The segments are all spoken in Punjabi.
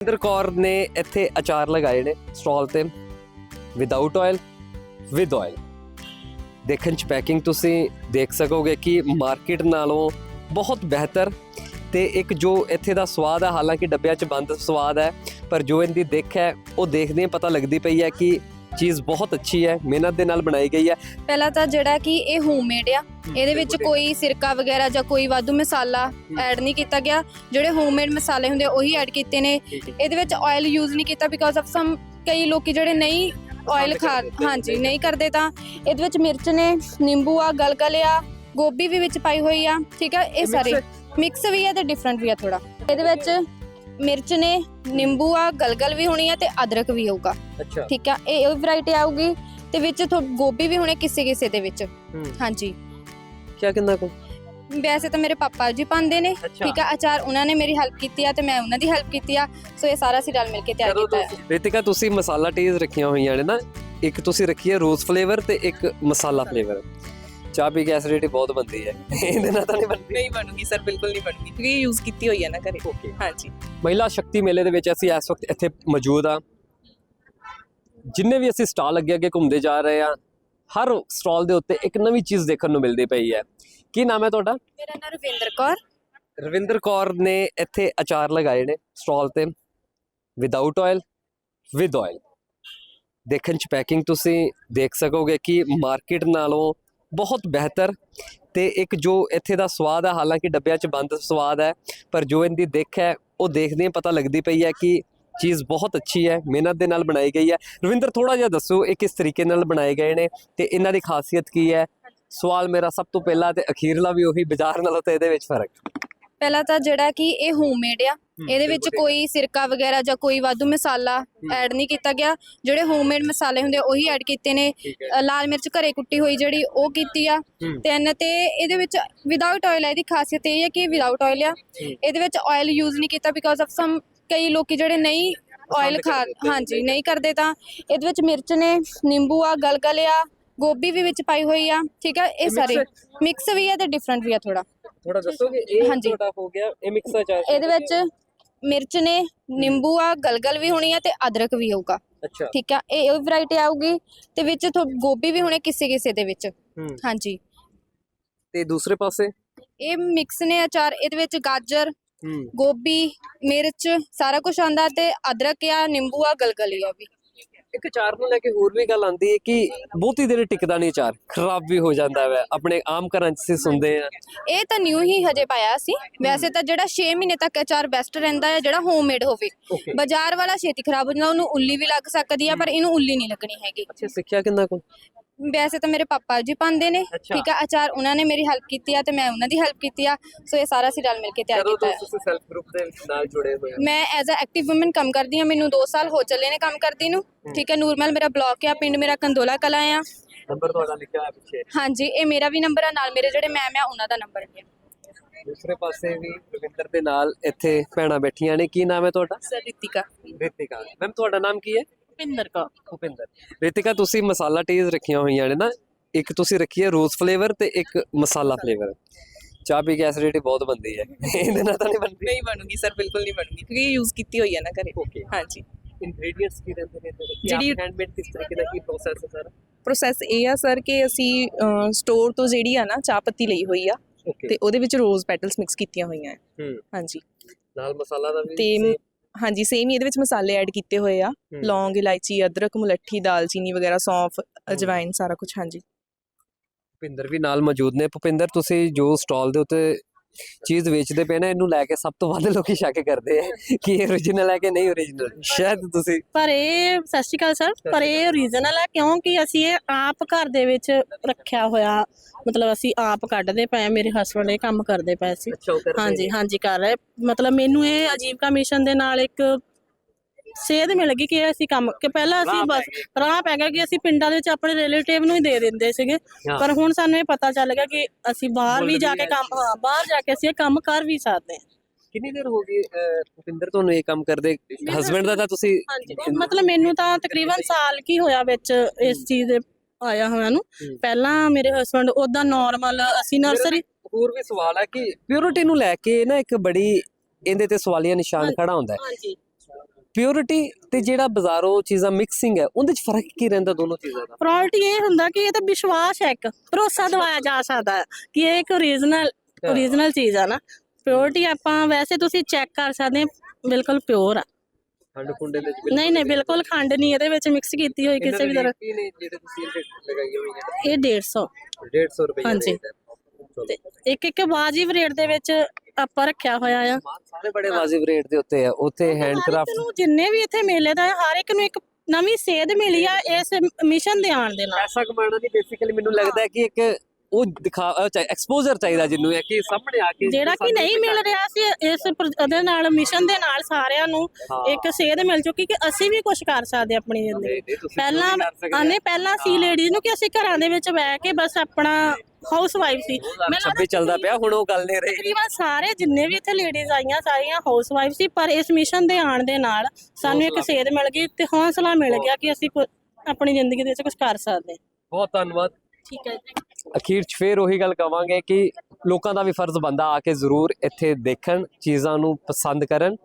ਇੰਦਰ ਕੌਰ ਨੇ ਇੱਥੇ ਅਚਾਰ ਲਗਾਏ ਨੇ ਸਟਾਲ ਤੇ ਵਿਦਆਊਟ ਆਇਲ ਵਿਦ ਆਇਲ ਦੇਖਣ ਚ ਪੈਕਿੰਗ ਤੁਸੀਂ ਦੇਖ ਸਕੋਗੇ ਕਿ ਮਾਰਕੀਟ ਨਾਲੋਂ ਬਹੁਤ ਬਿਹਤਰ ਤੇ ਇੱਕ ਜੋ ਇੱਥੇ ਦਾ ਸਵਾਦ ਹੈ ਹਾਲਾਂਕਿ ਡੱਬਿਆਂ 'ਚ ਬੰਦ ਸਵਾਦ ਹੈ ਪਰ ਜੋ ਇਹਦੀ ਦਿੱਖ ਹੈ, ਉਹ ਦੇਖਦੇ ਪਤਾ ਲੱਗਦੀ ਪਈ ਹੈ ਕਿ ਚੀਜ਼ ਬਹੁਤ ਅੱਛੀ ਹੈ ਮਿਹਨਤ ਦੇ ਨਾਲ ਬਣਾਈ ਗਈ ਹੈ। ਪਹਿਲਾਂ ਤਾਂ ਜਿਹੜਾ ਕਿ ਇਹ ਹੋਮਮੇਡ ਆ ਇਹਦੇ ਵਿੱਚ ਕੋਈ ਸਿਰਕਾ ਵਗੈਰਾ ਜਾਂ ਕੋਈ ਵਾਧੂ ਮਸਾਲਾ ਐਡ ਨਹੀਂ ਕੀਤਾ ਗਿਆ। ਜਿਹੜੇ ਹੋਮਮੇਡ ਮਸਾਲੇ ਹੁੰਦੇ ਆ, ਉਹੀ ਐਡ ਕੀਤੇ ਨੇ। ਇਹਦੇ ਵਿੱਚ ਆਇਲ ਯੂਜ਼ ਨਹੀਂ ਕੀਤਾ ਬਿਕਾਜ਼ ਆਫ ਸਮ ਕਈ ਲੋਕੀ ਜਿਹੜੇ ਨਹੀਂ ਆਇਲ ਖਾ ਕਰਦੇ। ਹਾਂਜੀ ਨਹੀਂ ਕਰਦੇ ਤਾਂ। ਇਹਦੇ ਵਿੱਚ ਮਿਰਚ ਨੇ ਨਿੰਬੂ ਆ ਗਲਗਲ ਆ ਗੋਭੀ ਵੀ ਵਿੱਚ ਪਾਈ ਹੋਈ ਆ ਠੀਕ ਆ ਇਹ ਸਾਰੇ। ਮਿਕਸ ਵੀ ਆ ਤੇ ਡਿਫਰੈਂਟ ਵੀ ਆ ਥੋੜਾ ਇਹਦੇ ਵਿੱਚ ਮਿਰਚ ਨੇ ਨਿੰਬੂ ਆ ਗਲਗਲ ਵੀ ਹੋਣੀ ਆ ਤੇ ਅਦਰਕ ਵੀ ਹੋਊਗਾ। ਅੱਛਾ। ਠੀਕ ਆ? ਇਹ ਇਹ ਵੈਰਾਈਟੀ ਆਊਗੀ ਤੇ ਵਿੱਚ ਥੋ ਗੋਭੀ ਵੀ ਹੋਣੇ ਕਿਸੇ ਕਿਸੇ ਦੇ ਵਿੱਚ। ਹਾਂਜੀ। ਕੀ ਕਿੰਨਾ ਕੋ? ਵੈਸੇ ਤਾਂ ਮੇਰੇ ਪਾਪਾ ਜੀ ਪਾਉਂਦੇ ਨੇ। ਠੀਕ ਆ? ਅਚਾਰ ਉਹਨਾਂ ਨੇ ਮੇਰੀ ਹੈਲਪ ਕੀਤੀ ਆ ਤੇ ਮੈਂ ਉਹਨਾਂ ਦੀ ਹੈਲਪ ਕੀਤੀ ਆ। ਸੋ ਇਹ ਸਾਰਾ ਅਸੀਂ ਰਲ ਮਿਲ ਕੇ ਤਿਆਰ ਕੀਤਾ ਹੈ ਰਿਤਿਕਾ ਤੁਸੀਂ ਮਸਾਲਾ ਟੀਜ਼ ਰੱਖੀਆਂ ਹੋਈਆਂ ਨੇ ਨਾ। ਇੱਕ ਤੁਸੀਂ ਰੱਖੀ ਹੈ ਰੋਜ਼ ਫਲੇਵਰ ਤੇ ਇੱਕ ਮਸਾਲਾ ਫਲੇਵਰ ਚਾਹ ਪੀ ਕੇ ਐਸਿਡਿਟੀ ਬਹੁਤ ਬੰਦੀ ਹੈ। ਇਹਦੇ ਨਾਲ ਤਾਂ ਨਹੀਂ ਬੰਦੀ ਨਹੀਂ ਬਣੂਗੀ ਸਰ ਬਿਲਕੁਲ ਨਹੀਂ ਬਣੂਗੀ। ਕਿਉਂਕਿ ਯੂਜ਼ ਕੀਤੀ ਹੋਈ ਹੈ ਨਾ ਘਰੇ। ਓਕੇ ਹਾਂਜੀ। ਮਹਿਲਾ ਸ਼ਕਤੀ ਮੇਲੇ ਦੇ ਵਿੱਚ ਅਸੀਂ ਇਸ ਵਕਤ ਇੱਥੇ ਮੌਜੂਦ ਆ ਜਿੰਨੇ ਵੀ ਅਸੀਂ ਸਟਾਲ ਅੱਗੇ ਅੱਗੇ ਘੁੰਮਦੇ ਜਾ ਰਹੇ ਆ ਹਰ ਸਟਾਲ ਦੇ ਉੱਤੇ ਇੱਕ ਨਵੀਂ ਚੀਜ਼ ਦੇਖਣ ਨੂੰ ਮਿਲਦੀ ਪਈ ਹੈ। ਕੀ ਨਾਮ ਹੈ ਤੁਹਾਡਾ? ਮੇਰਾ ਨਾਮ ਰਵਿੰਦਰ ਕੌਰ। ਰਵਿੰਦਰ ਕੌਰ ਨੇ ਇੱਥੇ ਅਚਾਰ ਲਗਾਏ ਨੇ ਸਟਾਲ ਤੇ। ਵਿਦਆਊਟ ਆਇਲ ਵਿਦ ਆਇਲ ਦੇਖਣ ਚ ਪੈਕਿੰਗ ਤੁਸੀਂ ਦੇਖ ਸਕੋਗੇ ਕਿ ਮਾਰਕੀਟ ਨਾਲੋਂ ਬਹੁਤ ਬਿਹਤਰ ਤੇ ਇੱਕ ਜੋ ਇੱਥੇ ਦਾ ਸਵਾਦ ਹੈ ਹਾਲਾਂਕਿ ਡੱਬਿਆਂ 'ਚ ਬੰਦ ਸਵਾਦ ਹੈ, ਪਰ ਜੋ ਇਹਦੀ ਦਿੱਖ ਹੈ, ਉਹ ਦੇਖਦੇ ਪਤਾ ਲੱਗਦੀ ਪਈ ਹੈ ਕਿ ਚੀਜ਼ ਬਹੁਤ ਅੱਛੀ ਹੈ, ਮਿਹਨਤ ਦੇ ਨਾਲ ਬਣਾਈ ਗਈ ਹੈ। ਰਵਿੰਦਰ ਥੋੜਾ ਜਿਹਾ ਦੱਸੋ ਇਹ ਕਿਸ ਤਰੀਕੇ ਨਾਲ ਬਣਾਏ ਗਏ ਨੇ ਤੇ ਇਹਨਾਂ ਦੀ ਖਾਸੀਅਤ ਕੀ ਹੈ? ਸਵਾਲ ਮੇਰਾ ਸਭ ਤੋਂ ਪਹਿਲਾ ਤੇ ਅਖੀਰਲਾ ਵੀ ਉਹੀ ਬਾਜ਼ਾਰ ਨਾਲੋਂ ਤੇ ਇਹਦੇ ਵਿੱਚ ਫ਼ਰਕ। ਪਹਿਲਾਂ ਤਾਂ ਜਿਹੜਾ ਕਿ ਇਹ ਹੋਮਮੇਡ ਆ ਇਹਦੇ ਵਿੱਚ। ਕੋਈ ਸਿਰਕਾ ਵਗੈਰਾ ਜਾਂ ਕੋਈ ਵਾਧੂ ਮਸਾਲਾ ਐਡ ਨਹੀਂ ਕੀਤਾ ਗਿਆ। ਜਿਹੜੇ ਹੋਮਮੇਡ ਮਸਾਲੇ ਹੁੰਦੇ ਆ, ਉਹੀ ਐਡ ਕੀਤੇ ਨੇ। ਅ, ਲਾਲ ਮਿਰਚ ਘਰੇ ਕੁੱਟੀ ਹੋਈ ਜਿਹੜੀ ਉਹ ਕੀਤੀ ਆ। ਤਿੰਨ ਤੇ ਇਹਦੇ ਵਿੱਚ ਵਿਦਆਊਟ ਆਇਲ ਹੈ ਇਹਦੀ ਖਾਸੀਅਤ ਇਹ ਹੈ ਕਿ ਵਿਦਆਊਟ ਆਇਲ ਆ। ਇਹਦੇ ਵਿੱਚ ਆਇਲ ਯੂਜ਼ ਨਹੀਂ ਕੀਤਾ ਬਿਕਾਜ਼ ਆਫ ਸਮ ਕਈ ਲੋਕੀ ਜਿਹੜੇ ਨਹੀਂ ਆਇਲ ਖਾ। ਹਾਂਜੀ ਨਹੀਂ। ਕਰਦੇ ਤਾਂ ਇਹਦੇ ਵਿੱਚ ਮਿਰਚ ਨੇ ਨਿੰਬੂ ਆ ਗਲਗਲ ਆ ਗੋਭੀ ਵੀ ਵਿੱਚ ਪਾਈ ਹੋਈ ਆ। ਠੀਕ ਆ ਇਹ ਸਾਰੇ ਮਿਕਸ ਵੀ ਆ ਤੇ ਡਿਫਰੈਂਟ ਵੀ ਆ ਥੋੜਾ ਥੋੜਾ ਦੱਸੋਗੇ ਇਹ ਹਾਂਜੀ। ਤੁਹਾਡਾ ਹੋ ਗਿਆ ਇਹ ਮਿਕਸ ਅਚਾਰ ਇਹਦੇ ਵਿੱਚ ਮਿਰਚ ਨੇ ਨਿੰਬੂ ਆ ਗਲਗਲ ਵੀ ਹੋਣੀ ਆ ਤੇ ਅਦਰਕ ਵੀ ਹੋਊਗਾ। ਅੱਛਾ। ਠੀਕ ਆ ਇਹ ਇਹ ਵੈਰਾਈਟੀ ਆਊਗੀ ਤੇ ਵਿੱਚ ਥੋ ਗੋਭੀ ਵੀ ਹੋਣੇ ਕਿਸੇ ਕਿਸੇ ਦੇ ਵਿੱਚ। ਹੂੰ। ਹਾਂਜੀ। ਤੇ ਦੂਸਰੇ ਪਾਸੇ? ਇਹ ਮਿਕਸ ਨੇ ਅਚਾਰ ਇਹਦੇ ਵਿੱਚ ਗਾਜਰ ਹੂੰ। ਗੋਭੀ ਮਿਰਚ ਸਾਰਾ ਕੁਝ ਆਂਦਾ ਤੇ ਅਦਰਕ ਆ ਨਿੰਬੂ ਆ ਗਲਗਲੀ ਆ ਵੀ। ਇੱਕ ਅਚਾਰ ਨੂੰ ਲੈ ਕੇ ਹੋਰ ਵੀ ਗੱਲ ਆਂਦੀ ਹੈ ਕਿ ਬਹੁਤੀ ਦੇਰ ਟਿਕਦਾ ਨਹੀਂ ਅਚਾਰ ਖਰਾਬ ਵੀ ਹੋ ਜਾਂਦਾ ਹੈ ਆਪਣੇ ਆਮ ਘਰਾਂ 'ਚ ਅਸੀਂ ਸੁਣਦੇ ਆ ਇਹ ਤਾਂ ਨਿਊ ਹੀ ਹਜੇ ਪਾਇਆ ਸੀ। ਵੈਸੇ ਤਾਂ ਜਿਹੜਾ 6 ਮਹੀਨੇ ਤੱਕ ਅਚਾਰ ਬੈਸਟ ਰਹਿੰਦਾ ਹੈ ਜਿਹੜਾ ਹੋਮਮੇਡ ਹੋਵੇ। ਬਾਜ਼ਾਰ ਵਾਲਾ ਛੇਤੀ ਖਰਾਬ ਹੋ ਜਾਂਦਾ ਉਹਨੂੰ ਉੱਲੀ ਵੀ ਲੱਗ ਸਕਦੀ ਆ ਪਰ ਇਹਨੂੰ ਉੱਲੀ ਨਹੀਂ ਲੱਗਣੀ ਹੈਗੀ। ਅੱਛਾ ਸਿੱਖਿਆ ਕਿੰਨਾ ਕੋ? ਵੈਸੇ ਤਾਂ ਮੇਰੇ ਪਾਪਾ ਜੀ ਪਾਉਂਦੇ ਨੇ ਅੱਛਾ। ਠੀਕ ਆ ਅਚਾਰ ਉਹਨਾਂ ਨੇ ਮੇਰੀ ਹੈਲਪ ਕੀਤੀ ਆ ਤੇ ਮੈਂ ਉਹਨਾਂ ਦੀ ਹੈਲਪ ਕੀਤੀ ਆ ਸੋ ਇਹ ਸਾਰਾ ਅਸੀਂ ਰਲ ਮਿਲ ਕੇ ਤਿਆਰ ਕਦੋਂ ਕੀਤਾ ਤੋਂ ਹੈ ਤੁਸੀਂ ਸੈਲਫ ਗਰੁੱਪ ਦੇ ਨਾਲ ਜੁੜੇ ਹੋਏ ਹੋ? ਮੈਂ ਐਜ਼ ਅ ਐਕਟਿਵ ਔਮਨ ਕੰਮ ਕਰਦੀ ਆ ਮੈਨੂੰ 2 ਸਾਲ ਹੋ ਚੱਲੇ ਨੇ ਕੰਮ ਕਰਦੀ ਨੂੰ ਠੀਕ ਹੈ ਨੂਰਮਲ ਮੇਰਾ ਬਲਾਕ ਆ ਪਿੰਡ ਮੇਰਾ ਕੰਦੋਲਾ ਕਲਾ ਆ। ਨੰਬਰ ਤੁਹਾਡਾ ਲਿਖਿਆ ਹੋਇਆ ਪਿੱਛੇ। ਹਾਂਜੀ ਇਹ ਮੇਰਾ ਵੀ ਨੰਬਰ ਆ ਨਾਲ ਮੇਰੇ ਜਿਹੜੇ ਮੈਮ ਆ ਉਹਨਾਂ ਦਾ ਨੰਬਰ ਵੀ ਆ। ਦੂਸਰੇ ਪਾਸੇ ਵੀ ਰਵਿੰਦਰ ਦੇ ਨਾਲ ਇੱਥੇ ਭੈਣਾਂ ਬੈਠੀਆਂ ਨੇ ਕੀ ਨਾਮ ਹੈ ਤੁਹਾਡਾ? ਸਰ ਰਿਤਿਕਾ। ਰਿਤਿਕਾ। ਮੈਮ ਤੁਹਾਡਾ ਨਾਮ ਕੀ ਹੈ? ਭਿੰਦਰ ਕਾ ਭੁਪਿੰਦਰ। ਰਿਤਿਕਾ ਤੁਸੀਂ ਮਸਾਲਾ ਟੀਜ਼ ਰੱਖੀਆਂ ਹੋਈਆਂ ਨੇ ਨਾ। ਇੱਕ ਤੁਸੀਂ ਰੱਖੀ ਹੈ ਰੋਜ਼ ਫਲੇਵਰ ਤੇ ਇੱਕ ਮਸਾਲਾ ਫਲੇਵਰ ਚਾਹ ਪੀ ਕੇ ਐਸਿਡਿਟੀ ਬਹੁਤ ਬੰਦੀ ਹੈ। ਇਹਦੇ ਨਾਲ ਤਾਂ ਨਹੀਂ ਬੰਦੀ ਨਹੀਂ ਬਣੂਗੀ ਸਰ ਬਿਲਕੁਲ ਨਹੀਂ ਬਣੂਗੀ। ਕਿਉਂਕਿ ਇਹ ਯੂਜ਼ ਕੀਤੀ ਹੋਈ ਹੈ ਨਾ ਘਰੇ। ਓਕੇ ਹਾਂਜੀ। ਇੰਗਰੀਡੀਐਂਟਸ ਕੀ ਰਹਿੰਦੇ ਨੇ ਜਿਹੜੀ- ਹੈਂਡਮੇਡ ਕਿਸ ਤਰੀਕੇ ਦਾ ਕੀ ਪ੍ਰੋਸੈਸ ਹੈ ਸਾਰਾ ਪ੍ਰੋਸੈਸ ਇਹ ਆ ਸਰ ਕਿ ਅਸੀਂ ਸਟੋਰ ਤੋਂ ਜਿਹੜੀ ਆ ਨਾ ਚਾਹ ਪੱਤੀ ਲਈ ਹੋਈ ਆ ਤੇ ਉਹਦੇ ਵਿੱਚ ਰੋਜ਼ ਪੈਟਲਸ ਮਿਕਸ ਕੀਤੀਆਂ ਹੋਈਆਂ ਹੈ। ਹਾਂਜੀ। ਨਾਲ ਮਸਾਲਾ ਦਾ ਵੀ ਤੇ? ਹਾਂਜੀ ਸੇਮ ਹੀ ਇਹਦੇ ਵਿੱਚ ਮਸਾਲੇ ਐਡ ਕੀਤੇ ਹੋਏ ਆ। ਹੂੰ। ਲੌਂਗ ਇਲਾਇਚੀ ਅਦਰਕ ਮੁਲੱਠੀ ਦਾਲਚੀਨੀ ਵਗੈਰਾ ਸੌਂਫ ਅਜਵਾਇਨ ਸਾਰਾ ਕੁਝ ਹਾਂਜੀ। ਭੁਪਿੰਦਰ ਵੀ ਨਾਲ ਮੌਜੂਦ ਨੇ। ਭੁਪਿੰਦਰ ਤੁਸੀਂ ਜੋ ਸਟਾਲ ਦੇ ਉੱਤੇ ਚੀਜ਼ ਵੇਚਦੇ ਪਏ ਨੇ ਇਹਨੂੰ ਲੈ ਕੇ ਸਭ ਤੋਂ ਵੱਧ ਲੋਕੀ ਸ਼ੱਕ ਕਰਦੇ ਆ ਕਿ ਇਹ origignal ਹੈ ਕਿ ਨਹੀਂ origignal ਸ਼ਾਇਦ ਤੁਸੀਂ ਪਰ ਇਹ ਸਤਿ ਸ਼੍ਰੀ ਅਕਾਲ ਸਰ ਪਰ ਇਹ ਰੀਜ਼ਨਲ ਹੈ ਕਿਉਂਕਿ ਅਸੀਂ ਇਹ ਆਪ ਘਰ ਦੇ ਵਿੱਚ ਰੱਖਿਆ ਹੋਇਆ ਮਤਲਬ ਅਸੀਂ ਆਪ ਕੱਢਦੇ ਪਏ ਮੇਰੇ ਹਸਬੰਡ ਇਹ ਕੰਮ ਕਰਦੇ ਪਏ ਸੀ। ਅੱਛਾ ਉਹ ਕਰਦੇ ਹਾਂਜੀ ਹਾਂਜੀ ਕਰ ਰਹੇ ਮਤਲਬ ਮੈਨੂੰ ਇਹ ਅਜੀਵਕਾ ਮਿਸ਼ਨ ਦੇ ਨਾਲ ਇੱਕ ਸੇਧ ਮਿਲ ਗਈ ਕਿ ਅਸੀਂ ਕੰਮ ਕਿ ਪਹਿਲਾਂ ਅਸੀਂ ਬਸ ਰਾਹ ਪੈ ਗਿਆ ਕਿ ਅਸੀਂ ਪਿੰਡਾਂ ਦੇ ਵਿੱਚ ਆਪਣੇ ਰਿਲੇਟਿਵ ਨੂੰ ਹੀ ਦੇ ਦਿੰਦੇ ਸੀਗੇ। ਪਰ ਹੁਣ ਸਾਨੂੰ ਇਹ ਪਤਾ ਚੱਲ ਗਿਆ ਕਿ ਅਸੀਂ ਬਾਹਰ ਵੀ ਜਾ ਕੇ। ਕੰਮ ਹਾਂ ਬਾਹਰ ਜਾ ਕੇ ਅਸੀਂ ਇਹ ਕੰਮ ਕਰ ਵੀ ਸਕਦੇ ਹਾਂ ਕਿੰਨੀ ਦੇਰ ਹੋ ਗਈ ਭੁਪਿੰਦਰ ਤੁਹਾਨੂੰ ਇਹ ਕੰਮ ਕਰਦੇ ਹਸਬੰਡ ਦਾ ਤਾਂ ਤੁਸੀਂ ਮਤਲਬ ਮੈਨੂੰ ਤਾਂ ਤਕਰੀਬਨ ਸਾਲ ਕੀ ਹੋਇਆ ਵਿੱਚ ਇਸ ਚੀਜ਼ ਦੇ ਆਇਆ ਹੋਇਆ ਨੂੰ। ਪਹਿਲਾਂ ਮੇਰੇ ਹਸਬੰਡ ਉਹਦਾ ਨਾਰਮਲ ਅਸੀਂ ਨਰਸਰੀ ਹੋਰ ਵੀ ਸਵਾਲ ਹੈ ਕਿ ਪਿਓਰਿਟੀ ਨੂੰ ਲੈ ਕੇ ਨਾ ਇੱਕ ਬੜੀ ਇਹਦੇ ਤੇ ਸਵਾਲੀਆ ਨਿਸ਼ਾਨ। ਖੜਾ ਹੁੰਦਾ ਹੈ ਪਿਓਰਿਟੀ ਤੇ ਜਿਹੜਾ ਬਾਜ਼ਾਰੋਂ ਚੀਜ਼ਾਂ ਮਿਕਸਿੰਗ ਹੈ ਉਹਦੇ ਚ ਫ਼ਰਕ ਕੀ ਰਹਿੰਦਾ ਦੋਨੋਂ ਚੀਜ਼ਾਂ ਦਾ? ਪ੍ਰਾਇੋਰਟੀ ਇਹ ਹੁੰਦਾ ਕਿ ਇਹ ਤਾਂ ਵਿਸ਼ਵਾਸ ਹੈ ਇੱਕ ਭਰੋਸਾ ਦਿਵਾਇਆ ਜਾ ਸਕਦਾ ਹੈ ਕਿ ਇਹ ਇੱਕ ਓਰੀਜਨਲ ਹਾਂ। ਓਰੀਜਨਲ ਚੀਜ਼ ਆ ਨਾ। ਪਿਓਰਿਟੀ ਆਪਾਂ ਵੈਸੇ ਤੁਸੀਂ ਚੈੱਕ ਕਰ ਸਕਦੇ ਹੋ ਬਿਲਕੁਲ ਪਿਓਰ ਆ। ਖੰਡ ਖੁੰਡੇ ਦੇ ਵਿੱਚ ਨਹੀਂ ਨਹੀਂ ਬਿਲਕੁਲ ਖੰਡ ਨਹੀਂ ਇਹਦੇ ਵਿੱਚ ਮਿਕਸ ਕੀਤੀ ਹੋਈ ਕਿਸੇ ਵੀ ਤਰ੍ਹਾਂ। ਜਿਹੜੇ ਤੁਸੀਂ ਇਹਦੇ ਲਗਾਈਆਂ ਹੋਈਆਂ? ਇਹ 150 150 ਰੁਪਏ ਹਾਂਜੀ। ਇੱਕ ਇੱਕ ਵਾਜਿਬ ਰੇਟ ਦੇ ਵਿੱਚ ਆਪਾਂ ਰੱਖਿਆ ਹੋਇਆ ਆ। ਸਾਰੇ ਬੜੇ ਵਾਜਿਬ ਰੇਟ ਦੇ ਉੱਤੇ ਆ। ਉੱਥੇ ਹੈਂਡਕ੍ਰਾਫਟ ਨੂੰ ਜਿੰਨੇ ਵੀ ਇੱਥੇ ਮੇਲੇ ਦਾ ਹਰ ਇੱਕ ਨੂੰ ਇੱਕ ਨਵੀਂ ਸੇਧ ਮਿਲੀ ਆ ਇਸ ਮਿਸ਼ਨ ਦੇ ਆਉਣ ਦੇ ਨਾਲ। ਪੈਸਾ ਕਮਾਉਣਾ ਨਹੀਂ ਬੇਸਿਕਲੀ ਮੈਨੂੰ ਲੱਗਦਾ ਕਿ ਇੱਕ ਉਹ ਦਿਖਾ ਐਕਸਪੋਜ਼ਰ ਚਾਹੀਦਾ ਜਿੰਨੂੰ ਹੈ ਕਿ ਸਾਹਮਣੇ ਆ ਕੇ ਜਿਹੜਾ ਕਿ ਨਹੀਂ ਮਿਲ ਰਿਹਾ ਸੀ ਇਸ ਉਹਦੇ ਨਾਲ ਮਿਸ਼ਨ ਦੇ ਨਾਲ ਸਾਰਿਆਂ ਨੂੰ। ਇੱਕ ਸੇਧ ਮਿਲ ਚੁੱਕੀ ਕਿ ਅਸੀਂ ਵੀ ਕੁਝ ਕਰ ਸਕਦੇ ਆਪਣੀ ਜ਼ਿੰਦਗੀ। ਪਹਿਲਾਂ ਆਨੇ ਪਹਿਲਾਂ ਸੀ ਲੇਡੀਜ਼ ਨੂੰ ਕਿ ਅਸੀਂ ਘਰਾਂ ਦੇ ਵਿੱਚ ਬਹਿ ਕੇ ਬਸ ਆਪਣਾ ਹਾਊਸ ਵਾਈਫ ਸੀ। ਮੈਨੂੰ 26 ਚੱਲਦਾ ਪਿਆ ਹੁਣ ਉਹ ਗੱਲ ਨਹੀਂ ਰਹੀ। ਤਕਰੀਬਨ ਸਾਰੇ ਜਿੰਨੇ ਵੀ ਇੱਥੇ ਲੇਡੀਜ਼ ਆਈਆਂ ਸਾਰੀਆਂ ਹਾਊਸ ਵਾਈਫ ਸੀ ਪਰ ਇਸ ਮਿਸ਼ਨ ਦੇ ਆਉਣ ਦੇ ਨਾਲ ਸਾਨੂੰ ਇੱਕ ਸੇਧ ਮਿਲ ਗਈ ਤੇ ਹੌਸਲਾ ਮਿਲ ਗਿਆ ਕਿ ਅਸੀਂ ਕੁ- ਆਪਣੀ ਜ਼ਿੰਦਗੀ ਦੇ ਵਿੱਚ ਕੁਝ ਕਰ ਸਕਦੇ। ਹਾਂ ਬਹੁਤ ਧੰਨਵਾਦ। ਠੀਕ ਹੈ ਜੀ। ਅਖੀਰ 'ਚ ਫੇਰ ਉਹੀ ਗੱਲ ਕਵਾਂਗੇ ਕਿ ਲੋਕਾਂ ਦਾ ਵੀ ਫਰਜ਼ ਬੰਦਾ ਆ ਕੇ ਜ਼ਰੂਰ ਇੱਥੇ ਦੇਖਣ ਚੀਜ਼ਾਂ ਨੂੰ ਪਸੰਦ ਕਰਨ।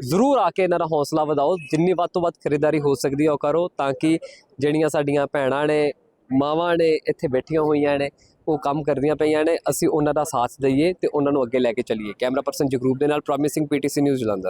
ਜ਼ਰੂਰ ਆ ਕੇ ਇਹਨਾਂ ਦਾ ਹੌਸਲਾ ਵਧਾਓ। ਜਿੰਨੀ ਵੱਧ ਤੋਂ ਵੱਧ ਖਰੀਦਦਾਰੀ ਹੋ ਸਕਦੀ ਹੈ ਉਹ ਕਰੋ ਤਾਂ ਕਿ ਜਿਹੜੀਆਂ ਸਾਡੀਆਂ ਭੈਣਾਂ ਨੇ ਮਾਵਾਂ ਨੇ ਇੱਥੇ ਬੈਠੀਆਂ ਹੋਈਆਂ ਨੇ ਉਹ ਕੰਮ ਕਰਦੀਆਂ ਪਈਆਂ ਨੇ, ਅਸੀਂ ਉਹਨਾਂ ਦਾ ਸਾਥ ਦਈਏ ਤੇ ਉਹਨਾਂ ਨੂੰ ਅੱਗੇ ਲੈ ਕੇ ਚੱਲੀਏ। ਕੈਮਰਾ ਪਰਸਨ ਜਗਰੂਪ ਦੇ ਨਾਲ ਪ੍ਰੋਮਿਸਿੰਗ ਪੀਟੀਸੀ ਨਿਊਜ਼ ਜਲੰਧਰ।